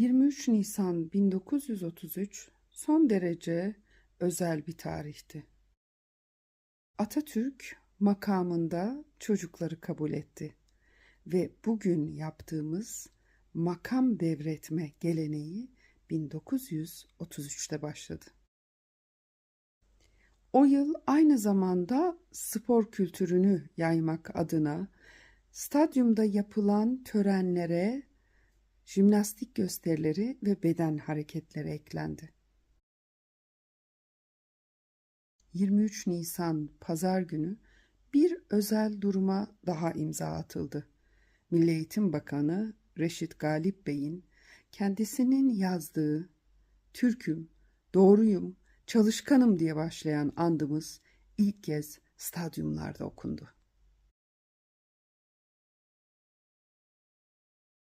23 Nisan 1933 son derece özel bir tarihti. Atatürk makamında çocukları kabul etti ve bugün yaptığımız makam devretme geleneği 1933'te başladı. O yıl aynı zamanda spor kültürünü yaymak adına stadyumda yapılan törenlere jimnastik gösterileri ve beden hareketleri eklendi. 23 Nisan pazar günü bir özel duruma daha imza atıldı. Milli Eğitim Bakanı Reşit Galip Bey'in kendisinin yazdığı Türk'üm, doğruyum, çalışkanım diye başlayan andımız ilk kez stadyumlarda okundu.